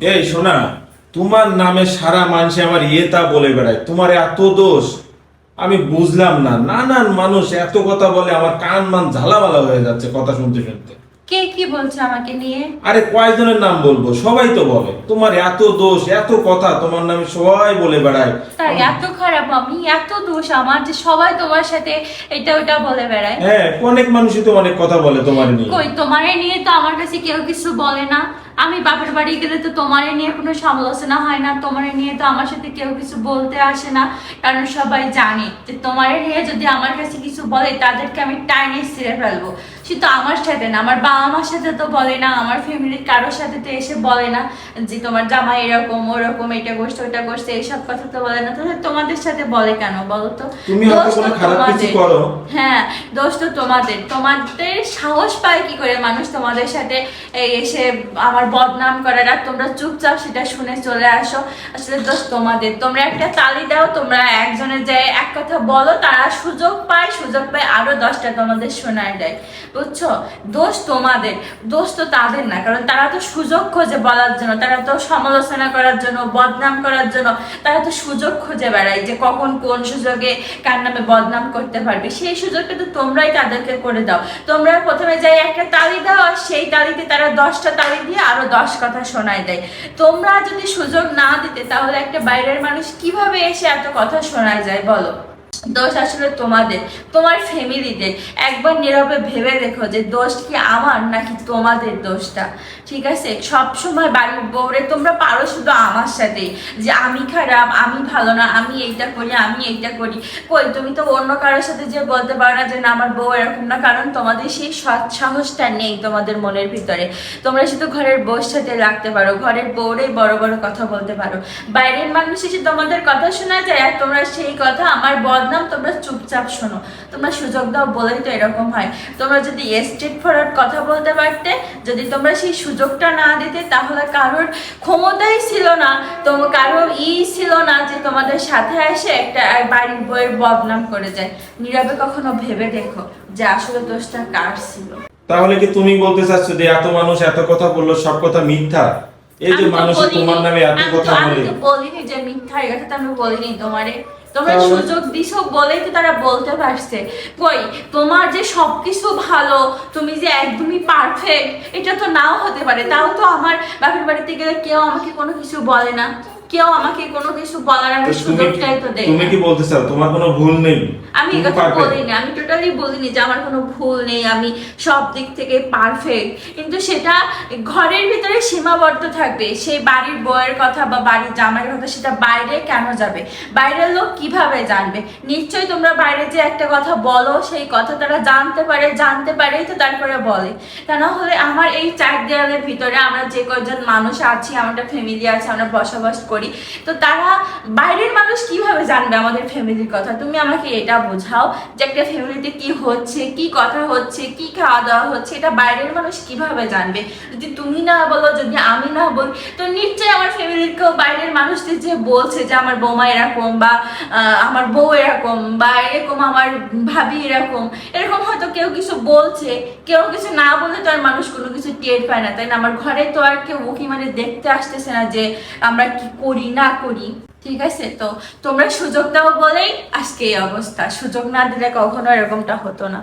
এই, শোনা, তোমার নামে সারা মানুষে আমার ইয়েতা বলে বেড়ায়, তোমার এত দোষ, আমি বুঝলাম না। নানান মানুষ এত কথা বলে আমার কান মান ঝালাবালা হয়ে যাচ্ছে কথা শুনতে শুনতে। কে কি বলছে আমাকে নিয়ে? আরে কয়জনের নাম বলব? সবাই তো বলে। তোমার এত দোষ এত কথা তোমার নামে সবাই বলে বেড়ায়। তাই এত খারাপ আমি এত দোষ আমার যে সবাই তোমার সাথে এটা ওটা বলে বেড়ায়। হ্যাঁ অনেক মানুষই তো অনেক কথা বলে তোমার নিয়ে। কই তোমারে নিয়ে তো আমার কাছে কেউ কিছু বলে না। আমি বাপের বাড়ি গেলে তো তোমারে নিয়ে কোনো সমালোচনা হয় না তোমারে নিয়ে তো আমার সাথে কেউ কিছু বলতে আসে না। কারণ সবাই জানে যে তোমারে নিয়ে যদি আমার কাছে কিছু বলে তাদেরকে আমি টাইনে ছিঁড়ে ফেলব। শুধু আমার সাথে না আমার বাবা মার সাথে তো বলে না আমার ফ্যামিলির কারোর সাথে তো এসে বলে না যে তোমার জামাই এরকম ওরকম এটা করছে ওটা করছে এইসব কথা তো বলে না। তাহলে তোমাদের সাথে বলে কেন বলো তো? তো। হ্যাঁ দোষ তো তোমাদের। তোমাদের সাহস পায় কি করে মানুষ তোমাদের সাথে এসে আমার বদনাম করার? আর তোমরা চুপচাপ সেটা শুনে চলে আসো। আসলে দোষ তোমাদের। তোমরা একটা তালি দাও তোমরা একজনের যে এক কথা বলো তারা সুযোগ পায় সুযোগ পায় আরও দশটা তোমাদের শোনায় দেয়। বুঝছ? দোষ তোমাদের। দোষ তো তাদের না, কারণ তারা তো সুযোগ খোঁজে বলার জন্য, তারা তো সমালোচনা করার জন্য, বদনাম করার জন্য, তারা তো সুযোগ খুঁজে বেড়ায়, যে কখন কোন সুযোগে কার নামে বদনাম করতে পারবে। সেই সুযোগটা তো তোমরাই তাদেরকে করে দাও। তোমরা প্রথমে যাই একটা তালি দাও, আর সেই তালিতে তারা দশটা তালি দিয়ে আরও দশ কথা শোনায় দেয়। তোমরা যদি সুযোগ না দিতে, তাহলে একটা বাইরের মানুষ কীভাবে এসে এত কথা শোনায় যায় বলো? দোষ আসলে তোমাদের, তোমার ফ্যামিলিদের। একবার নীরবে ভেবে দেখো যে দোষ কি আমার নাকি তোমাদের দোষটা। ঠিক আছে? সব সময় বাড়ির বউরে তোমরা পারো শুধু আমার সাথেই। যে আমি খারাপ, আমি ভালো না, আমি এইটা করি, আমি এইটা করি। কই, তুমি তো অন্য কারোর সাথে যে বলতে পারো না যে না, আমার বউ এরকম না, কারণ তোমাদের সেই সৎ সাহসটা নেই তোমাদের মনের ভিতরে। তোমরা শুধু ঘরের বউর সাথে রাখতে পারো, ঘরের বউরেই বড় বড় কথা বলতে পারো। বাইরের মানুষ এসে তোমাদের কথা শোনা যায় আর তোমরা সেই কথা আমার বদনাম তোমরা চুপচাপ শোনো। তোমরা সুযোগ দাও, বলেই তো এরকম হয়। তোমরা যদি স্ট্রেট ফরওয়ার্ড কথা বলতে পারতে, যদি তোমরা সেই সুযোগটা না দিতে, তাহলে কারোর ক্ষমতাই ছিল না। তোমার কারোর ই ছিল না যে তোমাদের সাথে এসে একটা বাড়ির বইয়ের বদনাম করে যায়। নীরবে কখনো ভেবে দেখো যে আসলে দোষটা কার ছিল। তাহলে কি তুমি বলতে চাচ্ছ যে এত মানুষ এত কথা বলল, সব কথা মিথ্যা? এই যে মানুষ তোমার নামে এত কথা বলে। আমি বলিনি যে মিথ্যা এই কথা আমি বলিনি তোমারে। তোমরা সুযোগ দিছো বলেই তো তারা বলতে পারছে। কই তোমার যে সবকিছু ভালো তুমি যে একদমই পারফেক্ট এটা তো নাও হতে পারে। তাও তো আমার বাপের বাড়িতে গেলে কেউ আমাকে কোনো কিছু বলে না। কেউ আমাকে কোনো কিছু বলার আমি তো সুযোগটাই তো দেয় তুমি কি বলতে চাও? তোমার কোনো ভুল নেই? আমি কথা বলিনি আমি টোটালি বলিনি যে আমার কোনো ভুল নেই আমি সব দিক থেকে পারফেক্ট কিন্তু সেটা ঘরের ভিতরে সীমাবদ্ধ থাকবে। সেই বাড়ির বউয়ের কথা বা বাড়ির জামাইয়ের কথা সেটা বাইরে কেন যাবে? বাইরের লোক কীভাবে জানবে? নিশ্চয়ই তোমরা বাইরে যে একটা কথা বলো সেই কথা তারা জানতে পারে জানতে পারেই তো তারপরে বলে। তা না হলে আমার এই চার দেওয়ালের ভিতরে আমরা যে কয়জন মানুষ আছি আমাদের ফ্যামিলি আছে আমরা বসবাস করি তো তারা বাইরের মানুষ কীভাবে জানবে আমাদের ফ্যামিলির কথা? তুমি আমাকে এটা বোঝাও যে একটা ফ্যামিলিতে কি হচ্ছে, কি কথা হচ্ছে, কি খাওয়া দাওয়া হচ্ছে, এটা বাইরের মানুষ কীভাবে জানবে? যদি তুমি না বলো, যদি আমি না বলি, তো নিশ্চয়ই আমার ফ্যামিলির কেউ বাইরের মানুষদের যে বলছে যে আমার বৌমা এরকম বা আমার বউ এরকম বা এরকম আমার ভাবি এরকম এরকম হয়তো কেউ কিছু বলছে, কেউ কিছু না বলে তো আর মানুষ কোনো কিছু টের পায় না। তাই না? আমার ঘরে তো আর কেউ উকি মানে দেখতে আসতেছে না যে আমরা কি করি, না করি, ঠিক আছে? তো তোমরা সুযোগ দাও বলেই আজকে এই অবস্থা। সুযোগ না দিলে কখনো এরকমটা হতো না।